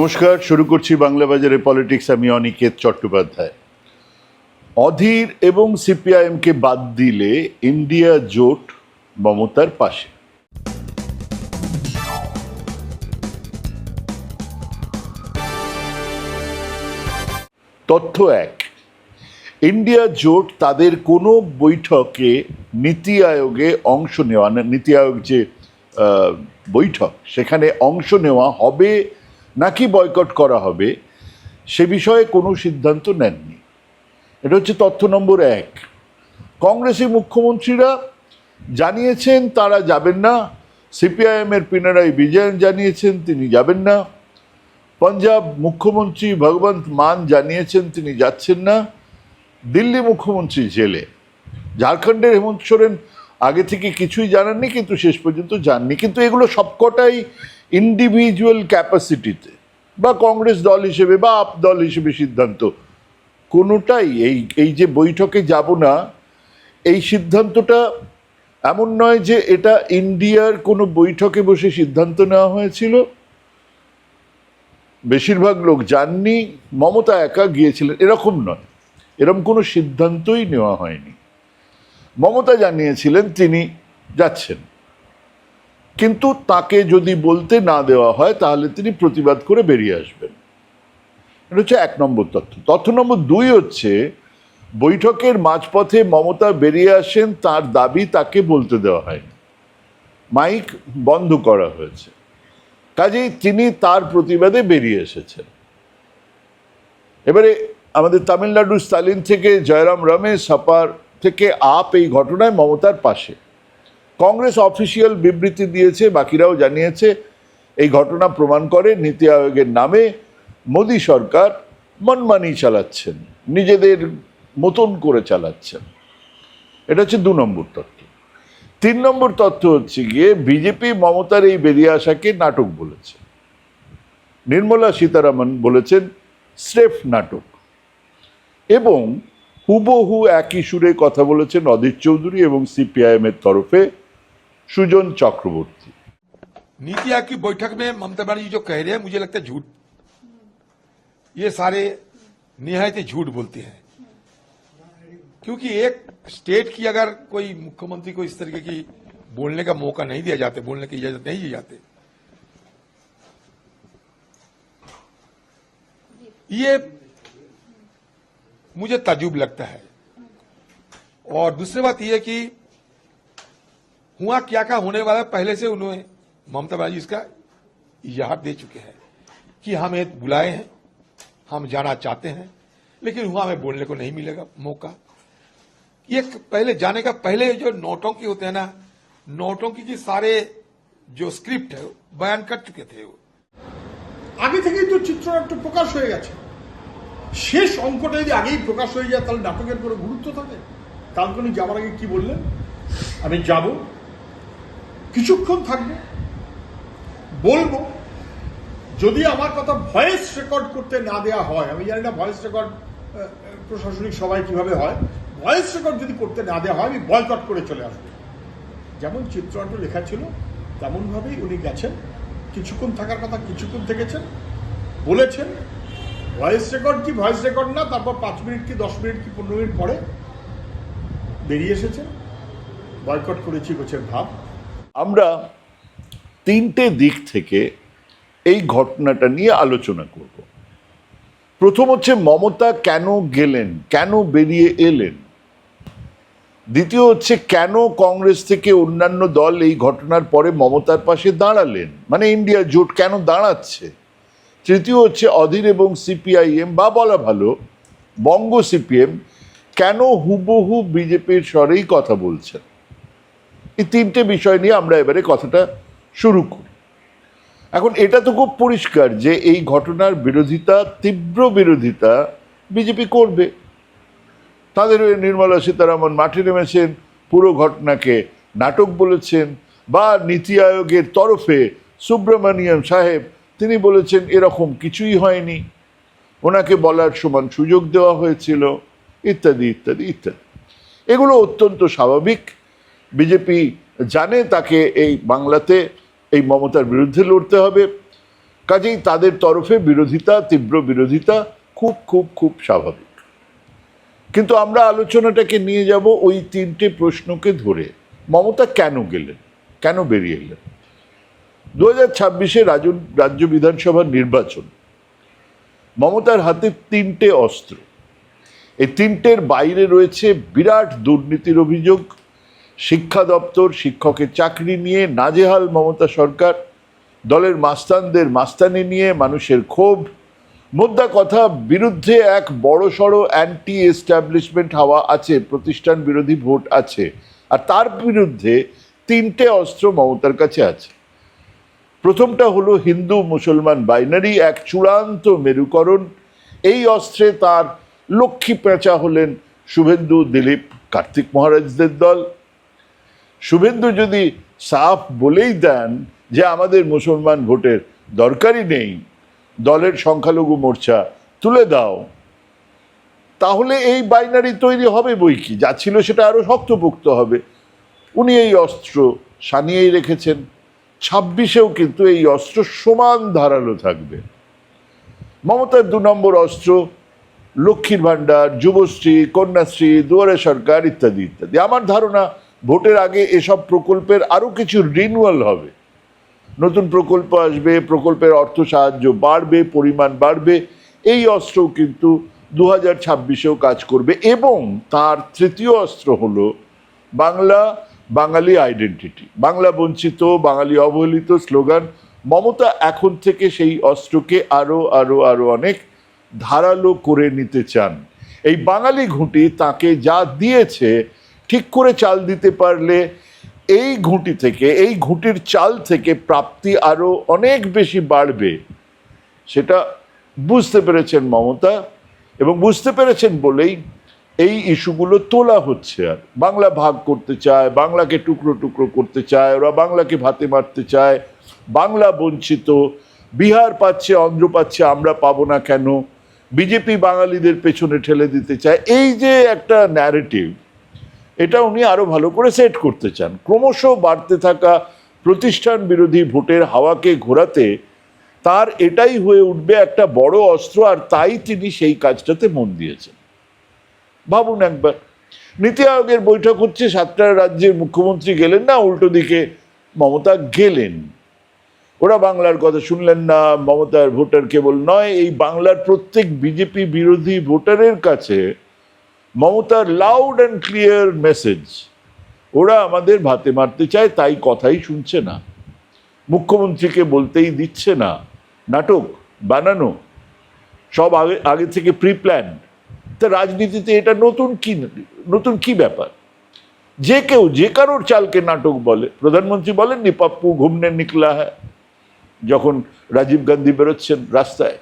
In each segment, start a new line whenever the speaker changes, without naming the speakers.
নমস্কার, শুরু করছি বাংলা বাজারে পলিটিক্স। আমি অনিকেত চট্টোপাধ্যায়। অধীর এবং সিপিআইএমকে বাদ দিলে ইন্ডিয়া জোট মমতার পাশে। তথ্য এক, ইন্ডিয়া জোট তাদের কোনো বৈঠকে নীতি আয়োগে অংশ নেওয়া নীতি আয়োগ যে বৈঠক, সেখানে অংশ নেওয়া হবে নাকি বয়কট করা হবে, সে বিষয়ে কোনো সিদ্ধান্ত নেননি। এটা হচ্ছে তথ্য নম্বর এক। কংগ্রেসি মুখ্যমন্ত্রীরা জানিয়েছেন তারা যাবেন না। সিপিআইএমের পিনারাই বিজয়ন জানিয়েছেন, তিনি যাবেন না। পাঞ্জাব মুখ্যমন্ত্রী ভগবন্ত মান জানিয়েছেন, তিনি যাচ্ছেন না। দিল্লি মুখ্যমন্ত্রী জেলে। ঝাড়খণ্ডের হেমন্ত সোরেন আগে থেকে কিছুই জানাননি, কিন্তু শেষ পর্যন্ত জাননি। কিন্তু এগুলো সবকটাই ইন্ডিভিজুয়াল ক্যাপাসিটিতে বা কংগ্রেস দল হিসেবে, বা আপ দল হিসেবে সিদ্ধান্ত, কোনোটাই এই এই যে বৈঠকে যাব না, এই সিদ্ধান্তটা এমন নয় যে এটা ইন্ডিয়ার কোনো বৈঠকে বসে সিদ্ধান্ত নেওয়া হয়েছিল। বেশিরভাগ লোক যাননি, মমতা একা গিয়েছিলেন, এরকম নয়। এরকম কোনো সিদ্ধান্তই নেওয়া হয়নি। মমতা জানিয়েছিলেন, তিনি যাচ্ছেন। কিন্তু তাকে যদি বলতে না দেওয়া হয়, তাহলে তিনি প্রতিবাদ করে বেরিয়ে আসবেন। এটা হচ্ছে এক নম্বর তথ্য। তথ্য নম্বর দুই হচ্ছে, বৈঠকের মাঝপথে মমতা বেরিয়ে আসেন, তার দাবি তাকে বলতে দেওয়া হয়নি। মাইক বন্ধ করা হয়েছে। কাজেই তিনি তার প্রতিবাদে বেরিয়ে এসেছেন। এবারে আমাদের তামিলনাড়ু স্টালিন থেকে জয়রাম রমেশ, সাপার থেকে আপ এই ঘটনায় মমতার পাশে। কংগ্রেস অফিসিয়াল বিবৃতি দিয়েছে, বাকিরাও জানিয়েছে, এই ঘটনা প্রমাণ করে নীতি আয়োগের নামে মোদী সরকার মনমানি চালাচ্ছেন, নিজেদের মতন করে চালাচ্ছেন। এটা হচ্ছে দু নম্বর তথ্য। তিন নম্বর তথ্য হচ্ছে গিয়ে, বিজেপি মমতার এই বেরিয়ে আসাকে নাটক বলেছে। নির্মলা সীতারামন বলেছেন, স্রেফ নাটক। এবং হুবহু একই সুরে কথা বলেছেন অধীর চৌধুরী এবং সিপিআইএমের তরফে সুজন চক্রবর্তী
नीति आयोग की बैठक में ममता बनर्जी जो कह रहे हैं मुझे लगता है झूठ ये सारे निहायत ही झूठ बोलते हैं क्योंकि एक स्टेट की अगर कोई मुख्यमंत्री को इस तरीके की बोलने का मौका नहीं दिया जाते बोलने की इजाजत नहीं दी जाते ये मुझे ताजुब लगता है और दूसरी बात यह है कि हुआ क्या क्या होने वाला है, पहले से उन्होंने ममता बनर्जी इसका इजहार दे चुके हैं कि हमें बुलाए हैं हम जाना चाहते हैं लेकिन हुआ हमें बोलने को नहीं मिलेगा मौका ये पहले जाने का पहले जो नोटों की होते हैं ना नोटों की, की सारे जो स्क्रिप्ट है बयान कर चुके थे वो
আগে থেকেই তো চিত্রনাট্য প্রকাশ হয়ে গেছে শেষ অঙ্কটা যদি আগেই প্রকাশ হয়ে যায় তাহলে নাটকের কোনো গুরুত্ব থাকে কালকনি যাওয়ার আগে কি বললেন আমি যাব কিছুক্ষণ থাকব। বলব, যদি আমার কথা ভয়েস রেকর্ড করতে না দেওয়া হয়, আমি জানি না ভয়েস রেকর্ড প্রশাসনিক সবাই কীভাবে হয় ভয়েস রেকর্ড যদি করতে না দেওয়া হয়, আমি বয়কট করে চলে আসব। যেমন চিত্রনাট্য লেখা ছিল, তেমনভাবেই উনি গেছেন। কিছুক্ষণ থাকার কথা কিছুক্ষণ থেকেছেন, বলেছেন ভয়েস রেকর্ড কি ভয়েস রেকর্ড না, তারপর পাঁচ মিনিট কি, দশ মিনিট কি, পনেরো মিনিট পরে বেরিয়ে এসেছেন। বয়কট করেছি গোছের ভাব।
আমরা তিনটে দিক থেকে এই ঘটনাটা নিয়ে আলোচনা করব। প্রথম হচ্ছে মমতা কেন গেলেন? কেন বেরিয়ে এলেন? দ্বিতীয় হচ্ছে কেন কংগ্রেস থেকে অন্যান্য দল এই ঘটনার পরে মমতার পাশে দাঁড়ালেন? মানে ইন্ডিয়া জোট কেন দাঁড়াচ্ছে? তৃতীয় হচ্ছে অধীর এবং সিপিআইএম, বা বলা ভালো, বঙ্গ সিপিএম কেন হুবহু বিজেপির স্বরেই কথা বলছেন? এই তিনটে বিষয় নিয়ে আমরা এবারে কথাটা শুরু করি। এখন এটা তো খুব পরিষ্কার যে এই ঘটনার বিরোধিতা, তীব্র বিরোধিতা বিজেপি করবে। তাদের নির্মলা সীতারামন মাঠে নেমেছেন, পুরো ঘটনাকে নাটক বলেছেন বা নীতি আয়োগের তরফে সুব্রমণিয়াম সাহেব, তিনি বলেছেন এরকম কিছুই হয়নি। ওনাকে বলার সমান সুযোগ দেওয়া হয়েছিল, ইত্যাদি ইত্যাদি ইত্যাদি। এগুলো অত্যন্ত স্বাভাবিক। বিজেপি জানে তাকে এই বাংলাতে এই মমতার বিরুদ্ধে লড়তে হবে। কাজেই তাদের তরফে বিরোধিতা, তীব্র বিরোধিতা খুব খুব খুব স্বাভাবিক। কিন্তু আমরা আলোচনাটাকে নিয়ে যাব ওই তিনটে প্রশ্নকে ধরে। মমতা কেন গেলেন? কেন বেরিয়ে এলেন? দু হাজার ছাব্বিশে রাজ্য বিধানসভার নির্বাচন। মমতার হাতে তিনটে অস্ত্র। এই তিনটের বাইরে রয়েছে বিরাট দুর্নীতির অভিযোগ শিক্ষা দপ্তর, শিক্ষকের চাকরি নিয়ে নাজেহাল মমতা সরকার, দলের মাস্তানদের মাস্তানি নিয়ে মানুষের ক্ষোভ। মোদ্দা কথা, বিরুদ্ধে এক বড় সড়ো অ্যান্টি এস্টাবলিশমেন্ট হাওয়া আছে, প্রতিষ্ঠান বিরোধী ভোট আছে। আর তার বিরুদ্ধে তিনটে অস্ত্র মমতার কাছে আছে। প্রথমটা হলো হিন্দু মুসলমান বাইনারি, এক চূড়ান্ত মেরুকরণ। এই অস্ত্রে তার লক্ষ্মী পেঁচা হলেন শুভেন্দু দিলীপ, কার্তিক মহারাজদের দল। শুভেন্দু যদি সাফ বলেই দেন যে আমাদের মুসলমান ভোটের দরকারই নেই, দলের সংখ্যালঘু মোর্চা তুলে দাও, তাহলে এই বাইনারি তৈরি হবে বই কি? যা ছিল সেটা আরও শক্তপোক্ত হবে। উনি এই অস্ত্র সানিয়েই রেখেছেন। ছাব্বিশেও কিন্তু এই অস্ত্র সমান ধারালো থাকবে। মমতার দু নম্বর অস্ত্র, লক্ষ্মীর ভাণ্ডার, যুবশ্রী, কন্যাশ্রী, দুয়ারে সরকার ইত্যাদি ইত্যাদি। আমার ধারণা ভোটের আগে এসব প্রকল্পের আরও কিছু রিনুয়াল হবে। নতুন প্রকল্প আসবে, প্রকল্পের অর্থ সাহায্য বাড়বে, পরিমাণ বাড়বে। এই অস্ত্রও কিন্তু দু হাজার ছাব্বিশেও কাজ করবে এবং তার তৃতীয় অস্ত্র হল বাংলা, বাঙালি আইডেন্টিটি বাংলা বঞ্চিত, বাঙালি অবহেলিত স্লোগান, মমতা এখন থেকে সেই অস্ত্রকে আরও আরও আরও অনেক ধারালো করে নিতে চান। এই বাঙালি ঘুঁটি তাকে যা দিয়েছে ঠিক করে চাল দিতে পারলে এই ঘুঁটি থেকে, এই ঘুঁটির চাল থেকে প্রাপ্তি আরও অনেক বেশি বাড়বে। সেটা বুঝতে পেরেছেন মমতা, এবং বুঝতে পেরেছেন বলেই এই ইস্যুগুলো তোলা হচ্ছে আর। বাংলা ভাগ করতে চায়, বাংলাকে টুকরো টুকরো করতে চায়, ওরা বাংলাকে ভাতে মারতে চায়, বাংলা বঞ্চিত, বিহার পাচ্ছে, অন্ধ্র পাচ্ছে, আমরা পাবো না কেন, বিজেপি বাঙালিদের পেছনে ঠেলে দিতে চায়। এই যে একটা ন্যারেটিভ এটা উনি আরও ভালো করে সেট করতে চান। ক্রমশ বাড়তে থাকা প্রতিষ্ঠান বিরোধী ভোটের হাওয়াকে ঘোরাতে তার এটাই হয়ে উঠবে একটা বড় অস্ত্র, আর তাই তিনি সেই কাজটাতে মন দিয়েছেন। ভাবুন একবার, নীতি আয়োগের বৈঠক হচ্ছে, সাতটা রাজ্যের মুখ্যমন্ত্রী গেলেন না, উল্টো দিকে মমতা গেলেন। ওরা বাংলার কথা শুনলেন না, মমতার ভোটার কেবল নয়, এই বাংলার প্রত্যেক বিজেপি বিরোধী ভোটারের কাছে মমতার লাউড অ্যান্ড ক্লিয়ার মেসেজ ওরা আমাদের ভাতে মারতে চায়, তাই কথাই শুনছে না। মুখ্যমন্ত্রীকে বলতেই দিচ্ছে না। নাটক, বানানো, সব আগে আগে থেকে প্রি প্ল্যান তা রাজনীতিতে এটা নতুন কি নতুন কি ব্যাপার? যে কেউ, যে কারোর চালকে নাটক বলে, প্রধানমন্ত্রী বলেননি, পাপ্পু, ঘুমনে নিকলা হ্যাঁ যখন রাজীব গান্ধী বেরোচ্ছেন রাস্তায়।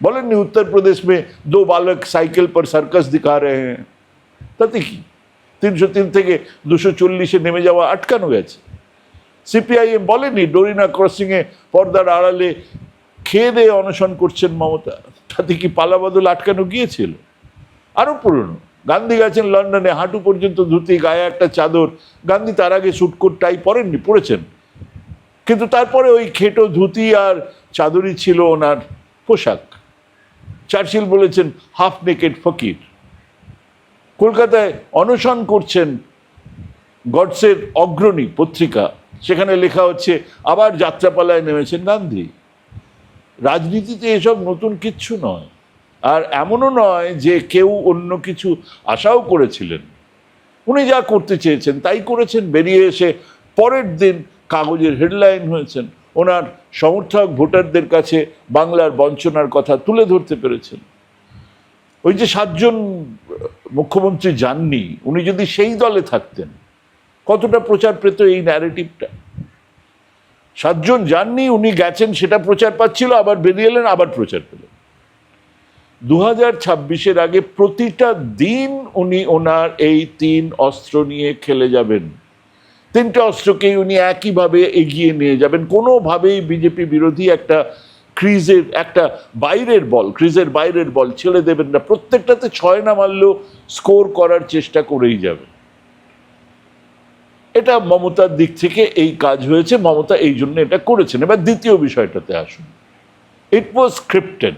বলেননি উত্তরপ্রদেশ মে দো বালক সাইকেল পর সার্কাস দিখা রে হ্যাঁ তাতে কি তিনশো তিন থেকে দুশো চল্লিশে নেমে যাওয়া আটকানো গেছে সিপিআইএম বলেনি ডোরিনা ক্রসিংয়ে পর্দার আড়ালে খেয়ে দিয়ে অনশন করছেন মমতা তাতে কি পালাবদল আটকানো গিয়েছিল আরও পুরনো গান্ধী গেছেন লন্ডনে হাঁটু পর্যন্ত ধুতি গায়ে একটা চাদর গান্ধী তার আগে সুটকোট টাই পরেননি পড়েছেন কিন্তু তারপরে ওই খেটো ধুতি আর চাদরই ছিল ওনার পোশাক চার্চিল বলেছেন হাফ নেকেড ফকির। কলকাতায় অনশন করছেন গডসের অগ্রণী পত্রিকা। সেখানে লেখা হচ্ছে, আবার যাত্রাপালায় নেমেছেন গান্ধী। রাজনীতিতে এসব নতুন কিচ্ছু নয়। আর এমনও নয় যে কেউ অন্য কিছু আশাও করেছিলেন। উনি যা করতে চেয়েছেন তাই করেছেন। বেরিয়ে এসে পরের দিন কাগজের হেডলাইন হয়েছেন। ওনার সমর্থক ভোটারদের কাছে বাংলার বঞ্চনার কথা তুলে ধরতে পেরেছেন। ওই যে সাতজন মুখ্যমন্ত্রী যাননি, উনি যদি সেই দলে থাকতেন, কতটা প্রচার পেত এই ন্যারেটিভটা সাতজন যাননি, উনি গেছেন, সেটা প্রচার পাচ্ছিল, আবার বেরিয়ে এলেন, আবার প্রচার পেলেন। দু হাজার ছাব্বিশের আগে প্রতিটা দিন উনি ওনার এই তিন অস্ত্র নিয়ে খেলে যাবেন। তিনটে অস্ত্রকেই উনি একইভাবে এগিয়ে নিয়ে যাবেন। কোনোভাবেই বিজেপি বিরোধী একটা ক্রিজের, একটা বাইরের বল, ক্রিজের বাইরের বল ছেড়ে দেবেন না। প্রত্যেকটাতে ছয় না মারলেও স্কোর করার চেষ্টা করেই যাবে। এটা মমতার দিক থেকে এই কাজ হয়েছে। মমতা এই জন্য এটা করেছেন। এবার দ্বিতীয় বিষয়টাতে আসুন। ইট ওয়াজ স্ক্রিপ্টেড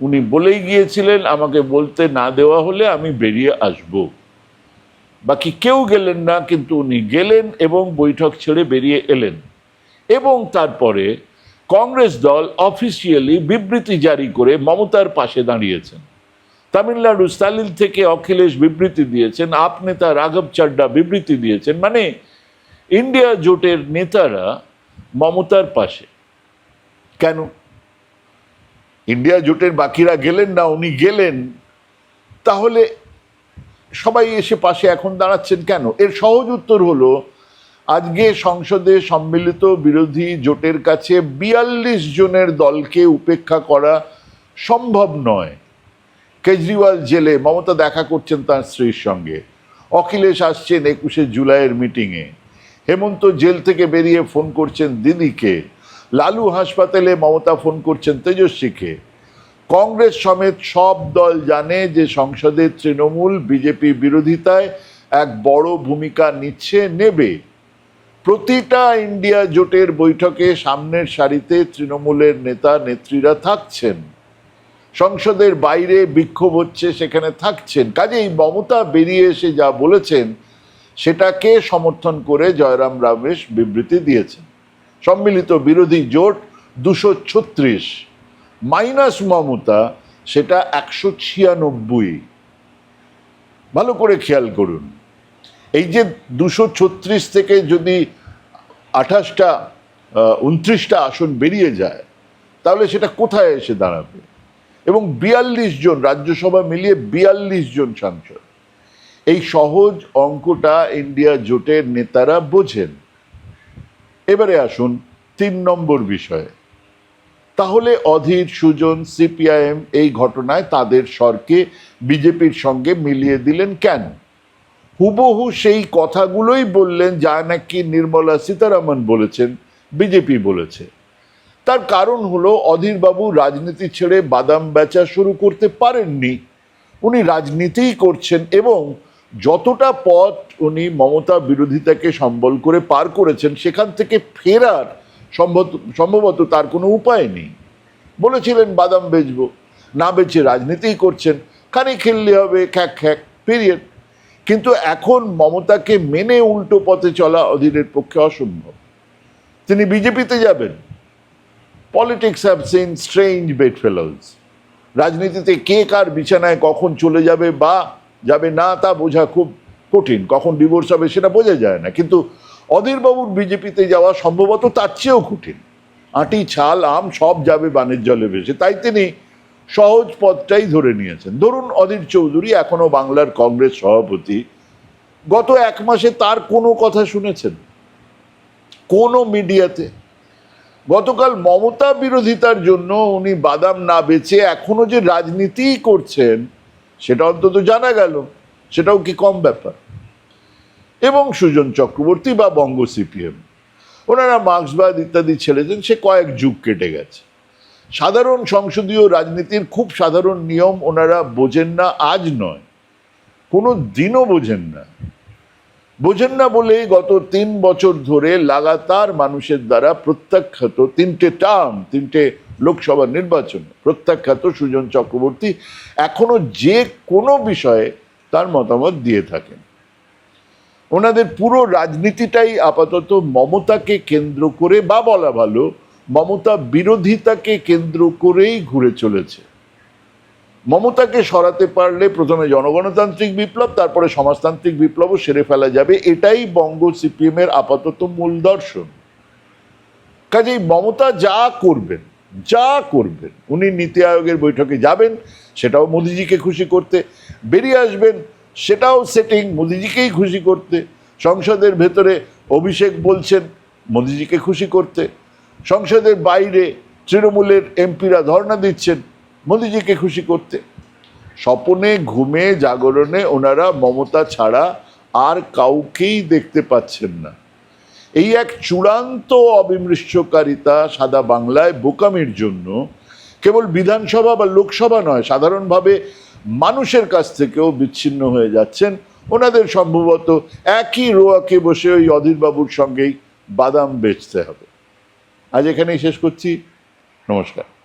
উনি বলেই গিয়েছিলেন, আমাকে বলতে না দেওয়া হলে আমি বেরিয়ে আসব। বাকি কেউ গেলেন না, কিন্তু উনি গেলেন এবং বৈঠক ছেড়ে বেরিয়ে এলেন। এবং তারপরে কংগ্রেস দল অফিসিয়ালি বিবৃতি জারি করে মমতার পাশে দাঁড়িয়েছেন। তামিলনাড়ু সালিল থেকে অখিলেশ বিবৃতি দিয়েছেন, আপ নেতা রাঘব চাড্ডা বিবৃতি দিয়েছেন মানে ইন্ডিয়া জোটের নেতারা মমতার পাশে। কেন? ইন্ডিয়া জোটের বাকিরা গেলেন না, উনি গেলেন। তাহলে সবাই এসে পাশে এখন দাঁড়াচ্ছেন কেন? এর সহজ উত্তর হলো, আজকে সংসদে সম্মিলিত বিরোধী জোটের কাছে বিয়াল্লিশ জনের দলকে উপেক্ষা করা সম্ভব নয়। কেজরিওয়াল জেলে মমতা দেখা করছেন তার স্ত্রীর সঙ্গে। অখিলেশ আসছেন একুশে জুলাইয়ের মিটিংয়ে। হেমন্ত জেল থেকে বেরিয়ে ফোন করছেন দিদিকে। লালু হাসপাতালে মমতা ফোন করছেন তেজস্বীকে। কংগ্রেস সমেত সব দল জানে যে সংসদে তৃণমূল, বিজেপি বিরোধিতায় এক বড় ভূমিকা নিচ্ছে, নেবে। প্রতিটা ইন্ডিয়া জোটের বৈঠকে সামনের সারিতে তৃণমূলের নেতা, নেত্রীরা থাকছেন। সংসদের বাইরে বিক্ষোভ হচ্ছে, সেখানে থাকছেন। কাজেই মমতা বেরিয়ে এসে যা বলেছেন, সেটাকে সমর্থন করে জয়রাম রামেশ বিবৃতি দিয়েছেন। সম্মিলিত বিরোধী জোট দুশো ছত্রিশ। মাইনাস মমতা, সেটা একশো ছিয়ানব্বই। ভালো করে খেয়াল করুন। এই যে দুশো ছত্রিশ থেকে যদি আঠাশটা উনত্রিশটা আসন বেরিয়ে যায়, তাহলে সেটা কোথায় এসে দাঁড়াবে? এবং বিয়াল্লিশ জন, রাজ্যসভা মিলিয়ে বিয়াল্লিশ জন সাংসদ। এই সহজ অঙ্কটা ইন্ডিয়া জোটের নেতারা বোঝেন। এবারে আসুন তিন নম্বর বিষয়ে। তাহলে অধীর, সুজন, সিপিআইএম এই ঘটনায় তাদের স্বরকে বিজেপির সঙ্গে মিলিয়ে দিলেন কেন? হুবহু সেই কথাগুলোই বললেন যা নাকি নির্মলা সীতারামন বলেছেন, বিজেপি বলেছে। তার কারণ হলো অধীরবাবু রাজনীতি ছেড়ে বাদাম বেচা শুরু করতে পারেননি। উনি রাজনীতিই করছেন এবং যতটা পথ উনি মমতা বিরোধিতাকে সম্বল করে পার করেছেন সেখান থেকে ফেরার সম্ভবত তার কোনো উপায় নেই। বলেছিলেন, বাদাম বেচবো। না বেচে রাজনীতিই করছেন। খানি খেললে হবে, খ্যাক খ্যাক পিরিয়ড কিন্তু এখন মমতাকে মেনে উল্টো পথে চলা অধীরের পক্ষে অসম্ভব। তিনি বিজেপিতে যাবেন। Politics have seen strange bedfellows রাজনীতিতে কে কার বিছানায় কখন চলে যাবে বা যাবে না তা বোঝা খুব কঠিন। কখন ডিভোর্স হবে সেটা বোঝা যায় না। কিন্তু অধীরবাবুর বিজেপিতে যাওয়া সম্ভবত তার চেয়েও কঠিন। আটি, ছাল, আম সব যাবে বানের জলে ভেসে। তাই তিনি সহজ পথটাই ধরে নিয়েছেন। ধরুন অধীর চৌধুরী এখনও বাংলার কংগ্রেস সভাপতি। গত এক মাসে তার কোনো কথা শুনেছেন? কোনো মিডিয়াতে? গতকাল মমতা বিরোধিতার জন্য উনি বাদাম না বেচে এখনও যে রাজনীতিই করছেন, সেটা অন্তত জানা গেল। সেটাও কি কম ব্যাপার? এবং সুজন চক্রবর্তী বা বঙ্গ সিপিএম। ওনারা মার্ক্সবাদ ইত্যাদি ছেড়েছেন, সে কয়েক যুগ কেটে গেছে। সাধারণ সংসদীয় রাজনীতির খুব সাধারণ নিয়ম ওনারা বোঝেন না, আজ নয়। কোনো দিনও বোঝেন না। বোঝেন না বলে গত তিন বছর ধরে লাগাতার মানুষের দ্বারা প্রত্যাখ্যাত তিনটে টার্ম, তিনটে লোকসভা নির্বাচন, প্রত্যাখ্যাত সুজন চক্রবর্তী এখনও যে কোনো বিষয়ে তার মতামত দিয়ে থাকেন। ওনাদের পুরো রাজনীতিটাই আপাতত মমতাকে কেন্দ্র করে বা বলা ভালো, মমতা বিরোধিতাকে কেন্দ্র করেই ঘুরে চলেছে। মমতাকে সরাতে পারলে প্রথমে জনগণতান্ত্রিক বিপ্লব, তারপরে সমাজতান্ত্রিক বিপ্লবও সেরে ফেলা যাবে। এটাই বঙ্গ সিপিএম এর আপাতত মূল দর্শন। কাজেই মমতা যা করবেন যা করবেন, উনি নীতি আয়োগের বৈঠকে যাবেন, সেটাও মোদিজিকে খুশি করতে। বেরিয়ে আসবেন সেটাও সেটিং মোদিজিকেই খুশি করতে। সংসদের ভেতরে অভিষেক বলছেন, মোদিজিকে খুশি করতে। সংসদের বাইরে তৃণমূলের এমপিরা ধর্ণা দিচ্ছেন, মোদিজিকে খুশি করতে। স্বপনে, ঘুমে, জাগরণে ওনারা মমতা ছাড়া আর কাউকেই দেখতে পাচ্ছেন না। এই এক চূড়ান্ত অবিমৃষ্যকারিতা সাদা বাংলায় বোকামির জন্য কেবল বিধানসভা বা লোকসভা নয়, সাধারণভাবে মানুষের কাছ থেকেও বিচ্ছিন্ন হয়ে যাচ্ছেন। ওনাদের সম্ভবত একই রোয়াকে বসে ওই অধীরবাবুর সঙ্গেই বাদাম বেচতে হবে। আজ এখানেই শেষ করছি। নমস্কার।